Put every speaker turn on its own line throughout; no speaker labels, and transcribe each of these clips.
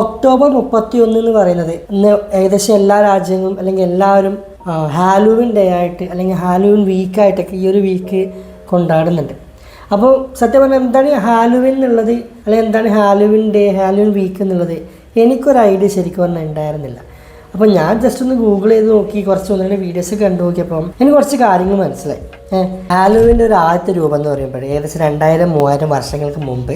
October മുപ്പത്തി ഒന്ന് എന്ന് പറയുന്നത്. ഇന്ന് ഏകദേശം എല്ലാ രാജ്യങ്ങളും അല്ലെങ്കിൽ എല്ലാവരും ഹാലോവിൻ ഡേ ആയിട്ട് അല്ലെങ്കിൽ ഹാലോവിൻ വീക്കായിട്ടൊക്കെ ഈ ഒരു വീക്ക് കൊണ്ടാടുന്നുണ്ട്. അപ്പോൾ സത്യം പറഞ്ഞാൽ എന്താണ് ഹാലുവിൻ എന്നുള്ളത് അല്ലെങ്കിൽ എന്താണ് ഹാലുവിൻ ഡേ ഹാലുവിൻ വീക്ക് എന്നുള്ളത് എനിക്കൊരു ഐഡിയ ശരിക്കും പറഞ്ഞാൽ ഉണ്ടായിരുന്നില്ല. അപ്പോൾ ഞാൻ ജസ്റ്റ് ഒന്ന് ഗൂഗിൾ ചെയ്ത് നോക്കി കുറച്ച് ഒന്ന് രണ്ട് വീഡിയോസ് കണ്ടു നോക്കിയപ്പം എനിക്ക് കുറച്ച് കാര്യങ്ങൾ മനസ്സിലായി. ഹാലുവിന്റെ ഒരു ആദ്യത്തെ രൂപം എന്ന് പറയുമ്പോൾ ഏകദേശം രണ്ടായിരം മൂവായിരം വർഷങ്ങൾക്ക് മുമ്പ്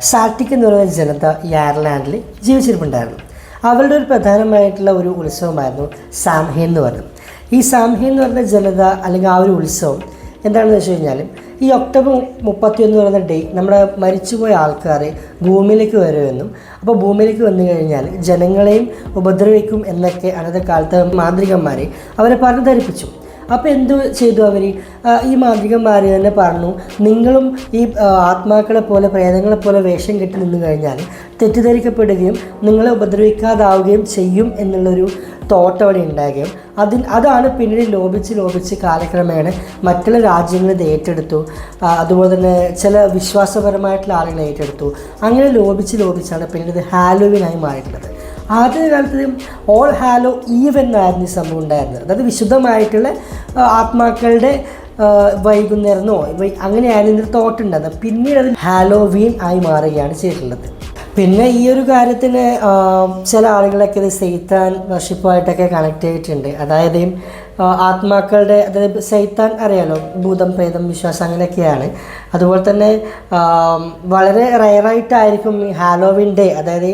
സാറ്റിക് എന്ന് പറയുന്ന ജനത ഈ അയർലാൻഡിൽ ജീവിച്ചിരിപ്പുണ്ടായിരുന്നു. അവരുടെ ഒരു പ്രധാനമായിട്ടുള്ള ഒരു ഉത്സവമായിരുന്നു സാംഹേ എന്ന് പറയുന്നത്. ഈ സാംഹേ എന്ന് പറയുന്ന ജനത അല്ലെങ്കിൽ ആ ഒരു ഉത്സവം എന്താണെന്ന് വെച്ച് കഴിഞ്ഞാൽ ഈ ഒക്ടോബർ മുപ്പത്തി ഒന്ന് പറയുന്ന ഡേ നമ്മുടെ മരിച്ചുപോയ ആൾക്കാർ ഭൂമിയിലേക്ക് വരുമെന്നും അപ്പോൾ ഭൂമിയിലേക്ക് വന്നു കഴിഞ്ഞാൽ ജനങ്ങളെയും ഉപദ്രവിക്കും എന്നൊക്കെ അന്നത്തെ കാലത്ത് മാന്ത്രികന്മാരെ അവരെ പറഞ്ഞു ധരിപ്പിച്ചു അപ്പോൾ എന്തു ചെയ്തു അവർ ഈ മാന്ത്രികന്മാർ തന്നെ പറഞ്ഞു നിങ്ങളും ഈ ആത്മാക്കളെ പോലെ പ്രേതങ്ങളെ പോലെ വേഷം കെട്ടി നിന്ന് കഴിഞ്ഞാൽ തെറ്റിദ്ധരിക്കപ്പെടുകയും നിങ്ങളെ ഉപദ്രവിക്കാതാവുകയും ചെയ്യും എന്നുള്ളൊരു തോട്ട് അവിടെ ഉണ്ടാകുകയും അതിൽ അതാണ് പിന്നീട് ലോപിച്ച് ലോപിച്ച് കാലക്രമേണ മറ്റുള്ള രാജ്യങ്ങൾ ഇത് ഏറ്റെടുത്തു. അതുപോലെ തന്നെ ചില വിശ്വാസപരമായിട്ടുള്ള ആളുകൾ ഏറ്റെടുത്തു. അങ്ങനെ ലോപിച്ച് ലോപിച്ചാണ് പിന്നീട് ഹാലോവിനായി മാറിയിട്ടുള്ളത്. ആദ്യ കാലത്ത് ഓൾ ഹാലോ ഈവ് എന്നായിരുന്നു ഈ സംഭവം ഉണ്ടായിരുന്നത്. അതായത് വിശുദ്ധമായിട്ടുള്ള ആത്മാക്കളുടെ വൈകുന്നേരമോ അങ്ങനെയായിരുന്നു തോട്ട് തോട്ടുണ്ടായിരുന്നത് പിന്നീട് അത് ഹാലോവീൻ ആയി മാറുകയാണ് ചെയ്തിട്ടുള്ളത്. പിന്നെ ഈ ഒരു കാര്യത്തിന് ചില ആളുകളൊക്കെ ഇത് സെയ്ത്താൻ വർഷിപ്പുമായിട്ടൊക്കെ കണക്ട് ചെയ്തിട്ടുണ്ട്. അതായത് ആത്മാക്കളുടെ അതായത് സൈത്താൻ അറിയാലോ ഭൂതം പ്രേതം വിശ്വാസം അങ്ങനെയൊക്കെയാണ്. അതുപോലെ തന്നെ വളരെ റയറായിട്ടായിരിക്കും ഈ ഹാലോവിൻ ഡേ അതായത്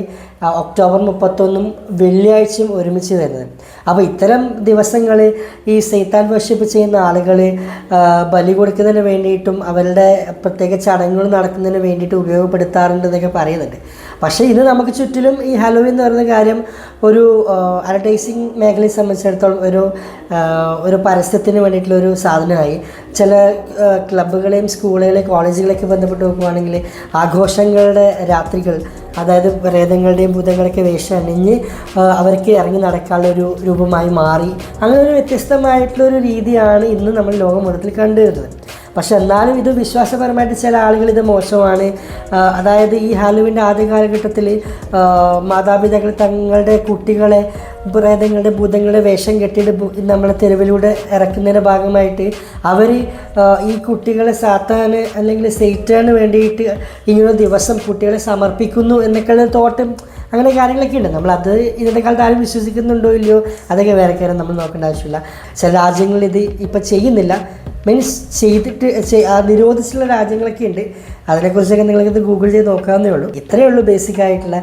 ഒക്ടോബർ മുപ്പത്തൊന്നും വെള്ളിയാഴ്ചയും ഒരുമിച്ച് വരുന്നത്. അപ്പോൾ ഇത്തരം ദിവസങ്ങൾ ഈ സൈത്താൻ വർഷിപ്പ് ചെയ്യുന്ന ആളുകൾ ബലി കൊടുക്കുന്നതിന് വേണ്ടിയിട്ടും അവരുടെ പ്രത്യേക ചടങ്ങുകൾ നടക്കുന്നതിന് വേണ്ടിയിട്ട് ഉപയോഗപ്പെടുത്താറുണ്ട് എന്നൊക്കെ പറയുന്നുണ്ട്. പക്ഷേ ഇന്ന് നമുക്ക് ചുറ്റിലും ഈ ഹലോവിൻ എന്ന് പറയുന്ന കാര്യം ഒരു അഡ്വർടൈസിങ് മേഖലയെ സംബന്ധിച്ചിടത്തോളം ഒരു ഒരു പരസ്യത്തിന് വേണ്ടിയിട്ടുള്ള ഒരു സാധനമായി. ചില ക്ലബ്ബുകളെയും സ്കൂളുകളെയും കോളേജുകളെയൊക്കെ ബന്ധപ്പെട്ട് നോക്കുവാണെങ്കിൽ ആഘോഷങ്ങളുടെ രാത്രികൾ അതായത് പ്രേതങ്ങളുടെയും ഭൂതങ്ങളൊക്കെ വേഷം അണിഞ്ഞ് അവർക്ക് ഇറങ്ങി നടക്കാനുള്ള ഒരു രൂപമായി മാറി. അങ്ങനെ ഒരു വ്യത്യസ്തമായിട്ടുള്ള ഒരു രീതിയാണ് ഇന്ന് നമ്മൾ ലോകം മൊത്തത്തിൽ കണ്ടുവരുന്നത്. പക്ഷെ എന്നാലും ഇത് വിശ്വാസപരമായിട്ട് ചില ആളുകൾ ഇത് മോശമാണ്. അതായത് ഈ ഹാലുവിന്റെ ആദ്യ കാലഘട്ടത്തിൽ മാതാപിതാക്കൾ തങ്ങളുടെ കുട്ടികളെ പ്രേതങ്ങളുടെ ഭൂതങ്ങളുടെ വേഷം കെട്ടിയിട്ട് നമ്മളെ തെരുവിലൂടെ ഇറക്കുന്നതിന്റെ ഭാഗമായിട്ട് അവർ ഈ കുട്ടികളെ സാത്താന് അല്ലെങ്കിൽ സെയ്റ്റാന് വേണ്ടിയിട്ട് ഇങ്ങനെ ദിവസം കുട്ടികളെ സമർപ്പിക്കുന്നു എന്നൊക്കെയുള്ള തോട്ടം അങ്ങനെ കാര്യങ്ങളൊക്കെ ഉണ്ട്. നമ്മളത് ഇന്നത്തെ കാലത്ത് ആരും വിശ്വസിക്കുന്നുണ്ടോ ഇല്ലയോ? അതൊക്കെ വേറെ കാര്യം നമ്മൾ നോക്കേണ്ട ആവശ്യമില്ല. ചില രാജ്യങ്ങളിൽ ഇത് ഇപ്പം ചെയ്യുന്നില്ല. മീൻസ് ചെയ്തിട്ട് നിരോധിച്ചുള്ള രാജ്യങ്ങളൊക്കെ ഉണ്ട്. അതിനെക്കുറിച്ചൊക്കെ നിങ്ങൾക്ക് ഗൂഗിൾ ചെയ്ത് നോക്കാവുന്നേ ഉള്ളൂ. ഇത്രയേ ഉള്ളൂ ബേസിക് ആയിട്ടുള്ള